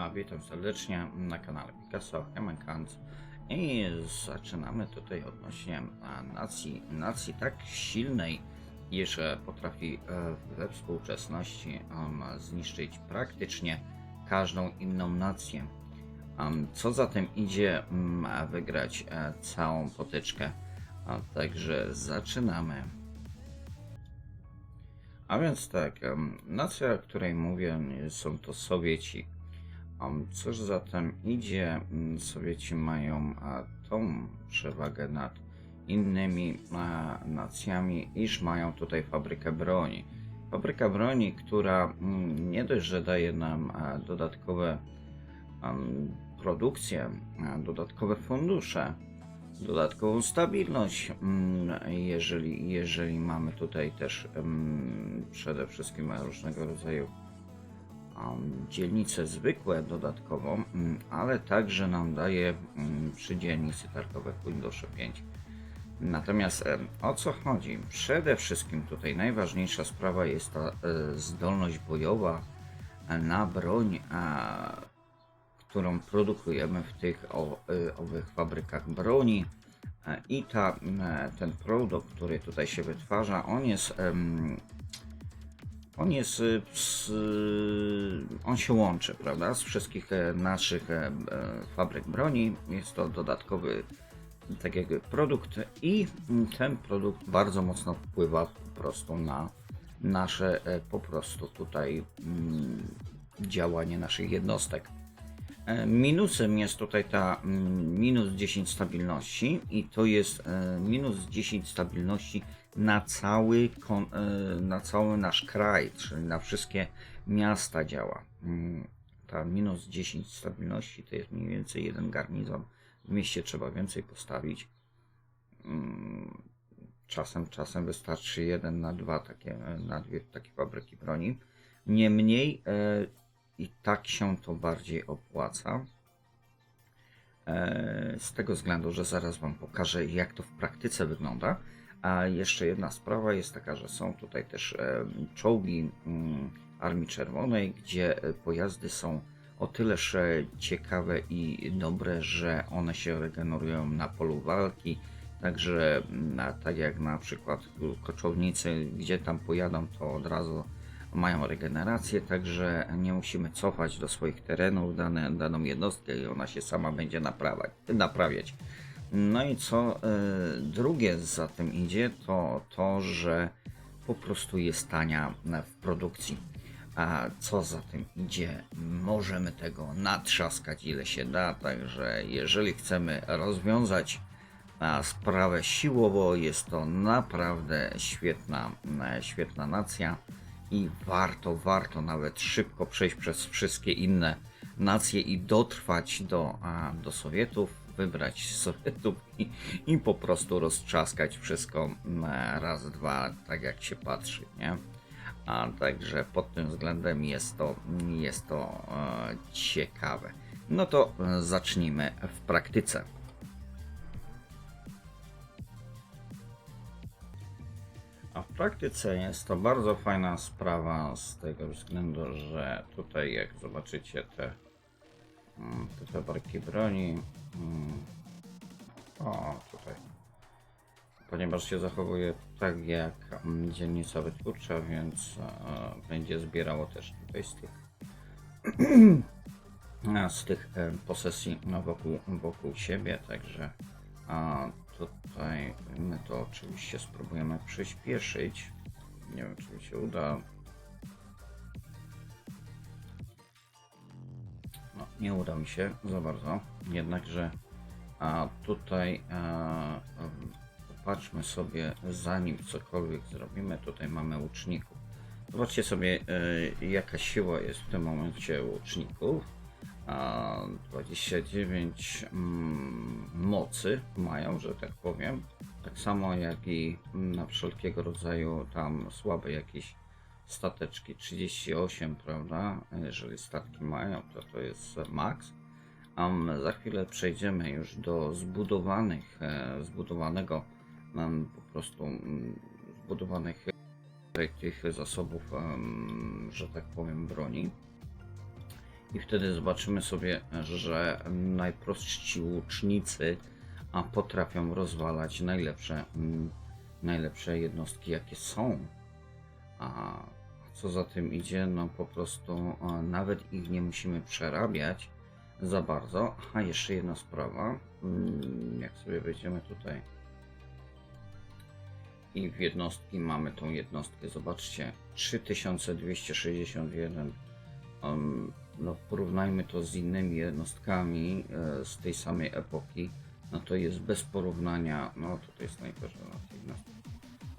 A witam serdecznie na kanale Picasso Hemenkant i zaczynamy tutaj odnośnie nacji, nacji tak silnej, iż e, potrafi e, we współczesności zniszczyć praktycznie każdą inną nację. Co za tym idzie, mm, wygrać e, całą potyczkę. Także zaczynamy. A więc tak, nacja, o której mówię, są to Sowieci. Cóż zatem idzie, mm, Sowieci mają a, tą przewagę nad innymi a, nacjami, iż mają tutaj fabrykę broni. Fabryka broni, która mm, nie dość, że daje nam a, dodatkowe produkcje, dodatkowe fundusze, dodatkową stabilność, mm, jeżeli, jeżeli mamy tutaj też przede wszystkim różnego rodzaju dzielnice zwykłe dodatkowo, mm, ale także nam daje mm, przy dzielnicy targowe fundusze 5. Natomiast o co chodzi? Przede wszystkim tutaj najważniejsza sprawa jest ta e, zdolność bojowa e, na broń, którą produkujemy w tych e, owych fabrykach broni. I ta, ten produkt, który tutaj się wytwarza, on jest on jest, y, y, on się łączy, prawda, z wszystkich e, naszych e, e, fabryk broni. Jest to dodatkowy tak jakby produkt i ten produkt bardzo mocno wpływa po prostu na nasze po prostu tutaj mm, działanie naszych jednostek. Minusem jest tutaj ta mm, minus 10 stabilności i to jest minus 10 stabilności na cały, e, na cały nasz kraj, czyli na wszystkie miasta działa. Mm, Ta minus 10 stabilności to jest mniej więcej jeden garnizon. W mieście trzeba więcej postawić. Mm, Czasem, czasem wystarczy jeden na dwa takie, na dwie takie fabryki broni. Niemniej e, i tak się to bardziej opłaca. E, Z tego względu, że zaraz Wam pokażę, jak to w praktyce wygląda. A jeszcze jedna sprawa jest taka, że są tutaj też e, czołgi mm, Armii Czerwonej, gdzie e, pojazdy są o tyleż ciekawe i dobre, że one się regenerują na polu walki. Także na, tak jak na przykład koczownicy, gdzie tam pojadą, to od razu mają regenerację, także nie musimy cofać do swoich terenów dane, daną jednostkę i ona się sama będzie naprawiać. naprawiać. No i co y, drugie za tym idzie, to to, że po prostu jest tania w produkcji. A co za tym idzie, możemy tego natrzaskać ile się da, także jeżeli chcemy rozwiązać a sprawę siłowo, jest to naprawdę świetna, e, świetna nacja i warto, warto nawet szybko przejść przez wszystkie inne nacje i dotrwać do, do Sowietów, wybrać Sowietów i, i po prostu roztrzaskać wszystko raz, dwa, tak jak się patrzy, nie? A także pod tym względem jest to, jest to e, ciekawe. No to e, zacznijmy w praktyce. A w praktyce jest to bardzo fajna sprawa z tego względu, że tutaj jak zobaczycie te, mm, te fabryki broni, mm, o tutaj, ponieważ się zachowuje tak jak dzielnica wytwórcza, więc e, będzie zbierało też tutaj z tych z tych e, posesji no, wokół, wokół siebie, także a, tutaj my to oczywiście spróbujemy przyspieszyć. Nie wiem, czy mi się uda. Nie uda mi się za bardzo. Jednakże a tutaj a, popatrzmy sobie, zanim cokolwiek zrobimy, tutaj mamy łuczników. Zobaczcie sobie, e, jaka siła jest w tym momencie łuczników. A 29 mm, mocy mają, że tak powiem. Tak samo jak i na wszelkiego rodzaju tam słabe jakieś stateczki 38, prawda? Jeżeli statki mają, to to jest max. Um, za chwilę przejdziemy już do zbudowanych, e, zbudowanego um, po prostu zbudowanych e, tych zasobów, że tak powiem, broni. I wtedy zobaczymy sobie, że najprostsi łucznicy a potrafią rozwalać najlepsze, najlepsze jednostki, jakie są. A co za tym idzie, no po prostu a, nawet ich nie musimy przerabiać za bardzo. A jeszcze jedna sprawa, mm, jak sobie wejdziemy tutaj i w jednostki mamy tą jednostkę, zobaczcie, 3261 um, no porównajmy to z innymi jednostkami e, z tej samej epoki, no to jest bez porównania, no tutaj jest najgorzej na tej jednostce,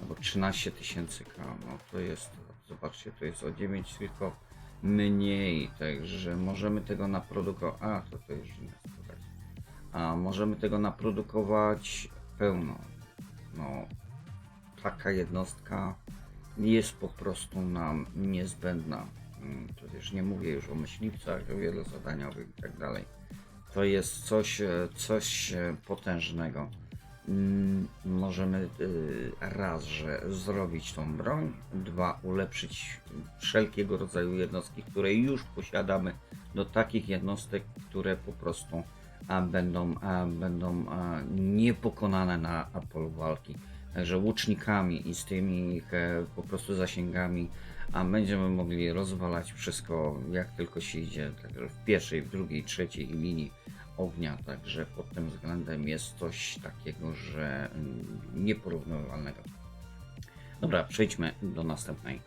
no bo 13 tysięcy K, no to jest, zobaczcie, to jest o 9 tylko mniej, także możemy tego naprodukować, a to to już inne sprawy. a możemy tego naprodukować pełno, no taka jednostka jest po prostu nam niezbędna. Mm, To już nie mówię już o myśliwcach wielozadaniowych i tak dalej. To jest coś, e, coś e, potężnego. Mm, Możemy y, raz, że zrobić tą broń, dwa, ulepszyć wszelkiego rodzaju jednostki, które już posiadamy, do takich jednostek, które po prostu będą, będą niepokonane na polu walki. Także łucznikami i z tymi ich e, po prostu zasięgami, a będziemy mogli rozwalać wszystko jak tylko się idzie, także w pierwszej, w drugiej, trzeciej linii ognia, także pod tym względem jest coś takiego, że mm, nieporównywalnego. Dobra, przejdźmy do następnej.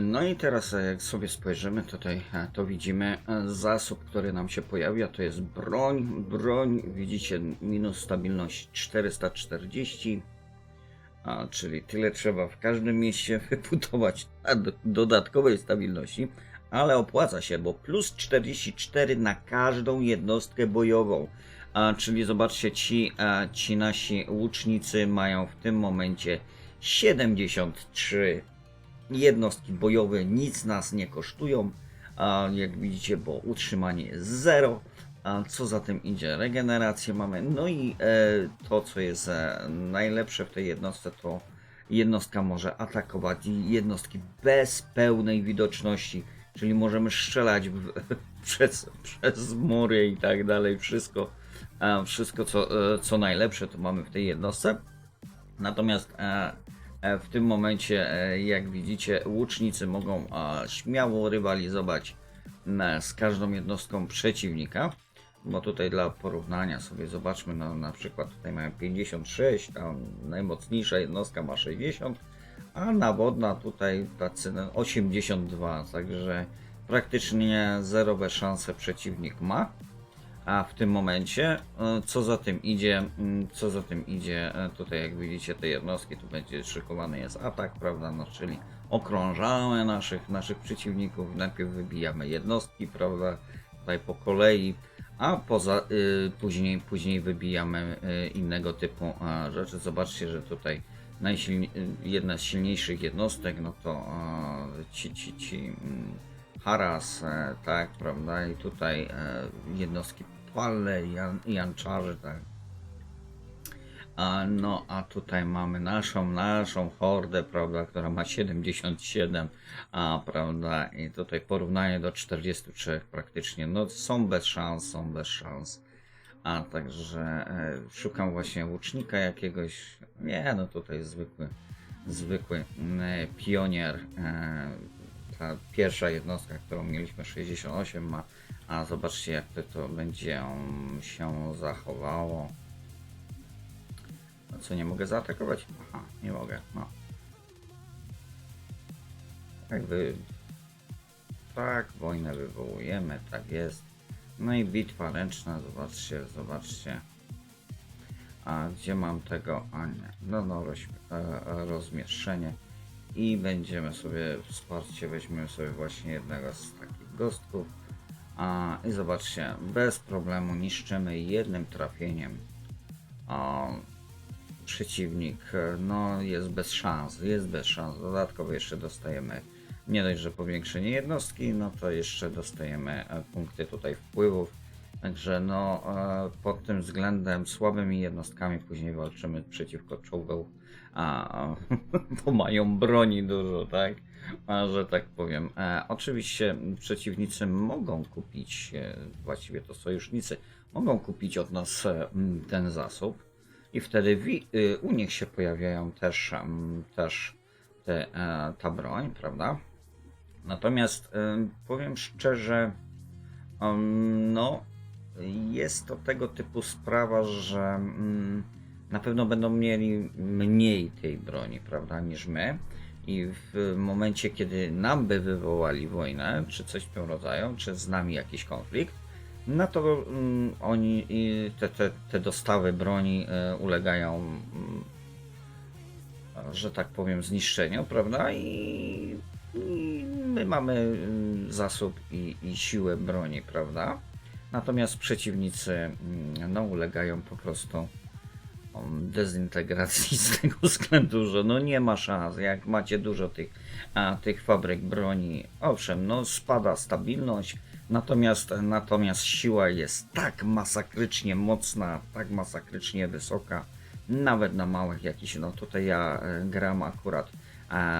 No i teraz e, jak sobie spojrzymy tutaj, e, to widzimy e, zasób, który nam się pojawia, to jest broń, broń, widzicie minus stabilność 440, a, czyli tyle trzeba w każdym mieście wybudować dodatkowej stabilności, ale opłaca się, bo plus 44 na każdą jednostkę bojową. A, czyli zobaczcie, ci, a, ci nasi łucznicy mają w tym momencie 73 jednostki bojowe, nic nas nie kosztują. A, jak widzicie, bo utrzymanie jest 0. A co za tym idzie? Regenerację mamy. No i e, to, co jest e, najlepsze w tej jednostce, to jednostka może atakować jednostki bez pełnej widoczności, czyli możemy strzelać w, przez, przez mury i tak dalej. Wszystko, wszystko co, e, co najlepsze, to mamy w tej jednostce. Natomiast e, e, w tym momencie, jak widzicie, łucznicy mogą śmiało rywalizować z każdą jednostką przeciwnika. Bo tutaj dla porównania sobie zobaczmy, no, na przykład tutaj mają 56, tam najmocniejsza jednostka ma 60, a nawodna tutaj tacy no, 82, także praktycznie zerowe szanse przeciwnik ma. A w tym momencie, e, co za tym idzie, mm, co za tym idzie, e, tutaj jak widzicie te jednostki, tu będzie szykowany jest atak, prawda, no czyli okrążamy naszych, naszych przeciwników, najpierw wybijamy jednostki, prawda, tutaj po kolei, a poza, y, później, później wybijamy y, innego typu rzeczy. Zobaczcie, że tutaj jedna z silniejszych jednostek, no to a, ci, ci, ci mm, haras, e, tak, prawda, i tutaj e, jednostki palne, jan, janczarze, tak. A, no, a tutaj mamy naszą, naszą hordę, prawda, która ma 77, a, prawda, i tutaj porównanie do 43 praktycznie, no są bez szans, są bez szans. A także e, szukam właśnie łucznika jakiegoś, nie no tutaj zwykły, zwykły e, pionier, e, ta pierwsza jednostka, którą mieliśmy 68 ma, a zobaczcie jak to, to będzie się zachowało. No co, nie mogę zaatakować? Aha, nie mogę, no. Jakby... Tak, wojnę wywołujemy, tak jest. No i bitwa ręczna, zobaczcie, zobaczcie. A gdzie mam tego? A nie, no, no roz, e, rozmieszczenie. I będziemy sobie, wsparcie weźmiemy sobie właśnie jednego z takich gostków. A, I zobaczcie, bez problemu niszczymy jednym trafieniem. Przeciwnik e, no, jest bez szans, jest bez szans. Dodatkowo jeszcze dostajemy nie dość, że powiększenie jednostki, no to jeszcze dostajemy e, punkty tutaj wpływów Także no, e, pod tym względem słabymi jednostkami później walczymy przeciwko czołgom, a, bo mają broni dużo, tak? A, że tak powiem. E, oczywiście przeciwnicy mogą kupić, e, właściwie to sojusznicy, mogą kupić od nas e, ten zasób i wtedy wi- y, u nich się pojawiają też, em, też te, e, ta broń, prawda? Natomiast em, powiem szczerze, no jest to tego typu sprawa, że mm, na pewno będą mieli mniej tej broni, prawda, niż my. I w momencie, kiedy nam by wywołali wojnę, czy coś w tym rodzaju, czy z nami jakiś konflikt, no to mm, oni, te, te, te dostawy broni e, ulegają, mm, że tak powiem, zniszczeniu, prawda? I, i my mamy mm, zasób i, i siłę broni, prawda? Natomiast przeciwnicy mm, no, ulegają po prostu um, dezintegracji z tego względu, że no nie ma szans. Jak macie dużo tych, a, tych fabryk broni, owszem, no spada stabilność, natomiast, natomiast siła jest tak masakrycznie mocna, tak masakrycznie wysoka, nawet na małych jakichś, no tutaj ja e, gram akurat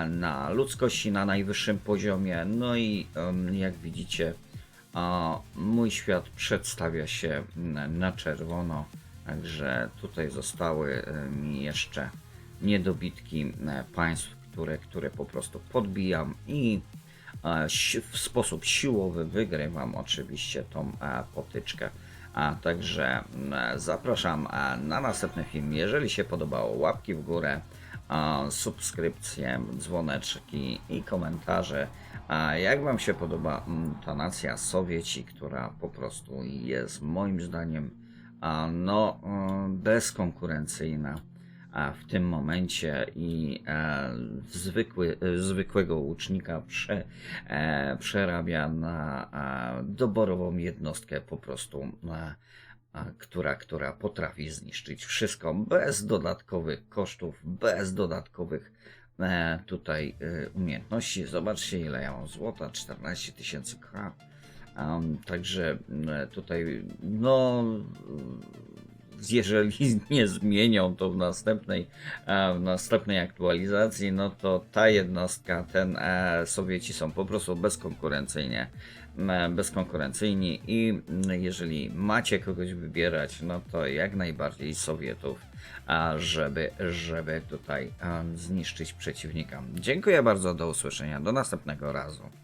na ludzkości na najwyższym poziomie, no i jak widzicie, mój świat przedstawia się na czerwono, także tutaj zostały e, mi jeszcze niedobitki e, państw, które, które po prostu podbijam i e, w sposób siłowy wygrywam oczywiście tą e, potyczkę. A także zapraszam e, na następny film. Jeżeli się podobało, łapki w górę, subskrypcje, dzwoneczki i komentarze. A jak Wam się podoba ta nacja Sowieci, która po prostu jest moim zdaniem no, e, bezkonkurencyjna w tym momencie i e, zwykły, e, zwykłego łucznika prze, przerabia na doborową jednostkę po prostu. Która, która potrafi zniszczyć wszystko bez dodatkowych kosztów, bez dodatkowych e, tutaj e, umiejętności. Zobaczcie ile ja mam złota, 14 tysięcy K. Um, także tutaj, no, jeżeli nie zmienią to w następnej, e, w następnej aktualizacji, no to ta jednostka, ten e, Sowieci są po prostu bezkonkurencyjnie, e, bezkonkurencyjni i jeżeli macie kogoś wybierać, no to jak najbardziej Sowietów, żeby, żeby tutaj zniszczyć przeciwnika. Dziękuję bardzo, do usłyszenia, do następnego razu.